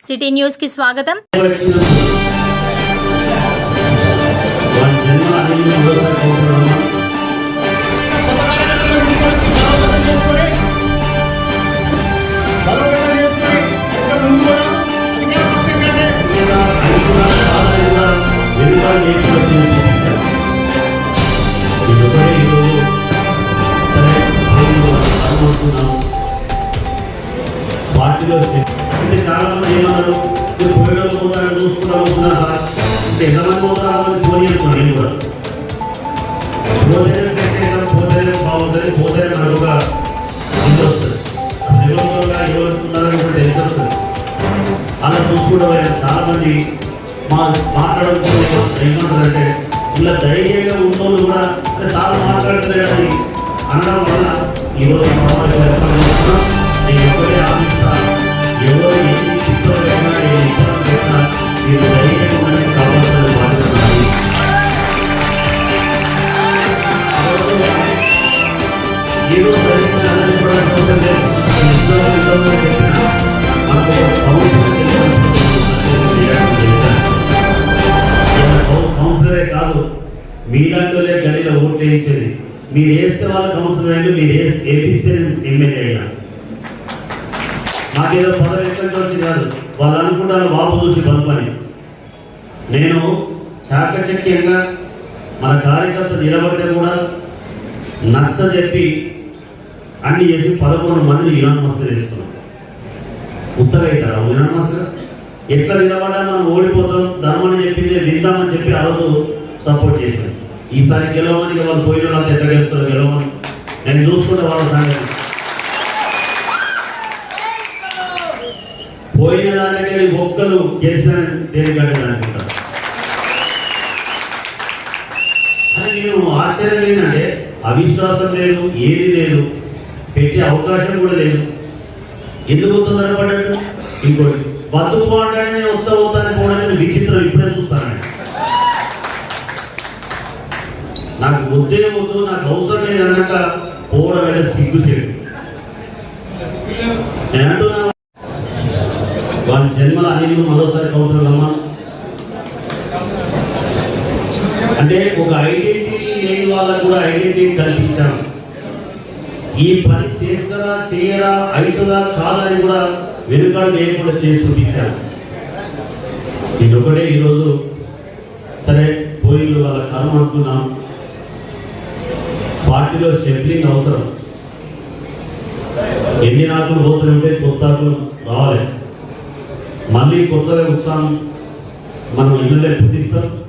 City news కి స్వాగతం వారి జన్మ అంటే చాలా మంది ఏమన్నారు మీరు పోయడం పోతారని చూసుకుంటా వస్తున్నా సార్ అంటే ఎలా పోతారో అంతమంది పోనీ అనుకున్నాను నేను కూడా. పోతేనే పెట్టేసాం పోతేనే బాగుంటుంది పోతేనే మనకు ఒక ఇది వస్తుంది. అసలు ఎవరు ఎవరు కూడా తెలిసొస్తుంది. అలా చూసుకోవడం చాలా మంది మా మాట్లాడడంతో ఏమంటారంటే ఇలా ధైర్యంగా ఉంటుంది కూడా అంటే సార్ మాట్లాడుతుంది కానీ అనడం వల్ల ఈరోజు సమాజం ఏర్పాటు చేస్తున్నాం నేను ఎప్పుడే కౌన్సిలరే కాదు మీలాంటిలే గదిలో ఓట్లు వేయించేది మీరు వేస్తే వాళ్ళ కౌన్సిలర్ అయినా మీరు వేసి వేపిస్తే ఎమ్మెల్యే అయినా. నాకేదో పదవి ఎక్కడి నుంచి వచ్చింది కాదు. వాళ్ళు అనుకుంటారు బాబు చూసి పనుకొని నేను చాకచక్యంగా మన కార్యకర్త నిలబడితే కూడా నచ్చ చెప్పి అన్ని చేసి పదకొండు మందిని యునామస్గా చేసుకున్నాం ఉత్తగా అవుతారా ఎక్కడ నిలబడ్డా మనం ఓడిపోతాం? ధర్మని చెప్పింది విందామని చెప్పి ఆ రోజు సపోర్ట్ చేశాం ఈసారి గెలవమని వాళ్ళు పోయిన వాళ్ళు ఎట్లా గెలుస్తారు? గెలవమని. నేను చూసుకుంటే వాళ్ళ సంగతి. పోయిన దానికే ఒక్కరు గెలిచిన దేనికంటే అనుకుంటారు అని నేను ఆశ్చర్యం ఏంటంటే అవిశ్వాసం లేదు ఏది లేదు. పెట్టే అవకాశం కూడా లేదు. ఎందుకు తొందరపడ్డాడు ఇంకోటి బతుకు మాట్లాడి నేను వస్తా వస్తాను పోవడానికి విచిత్రం ఇప్పుడే చూస్తానండి. నాకు వద్దే వద్దు నాకు అవసరం లేదు అన్నాక పోవడం మీద సిగ్గుసేడు నేను అంటున్నా వాళ్ళ జన్మల అనేది మరోసారి కౌన్సిలర్ అమ్మా అంటే ఒక ఐడెంటిటీ లేని వాళ్ళకు కూడా ఐడెంటిటీ కల్పించాను. ఈ పని చేస్తారా చేయరా అవుతుందా కాదా అని కూడా వెనుకాడు లేకుండా చేసి చూపించాను ఇది ఒకటే ఈరోజు. సరే పోయిన వాళ్ళ కర్మ అనుకున్నాం పార్టీలో షెడ్లింగ్ అవసరం. ఎన్ని ఆకులు పోతుంటే కొత్త ఆకులు రావాలి. మళ్ళీ కొత్తగా ఉత్సాహం మనం ఇళ్ళే పుట్టిస్తాం.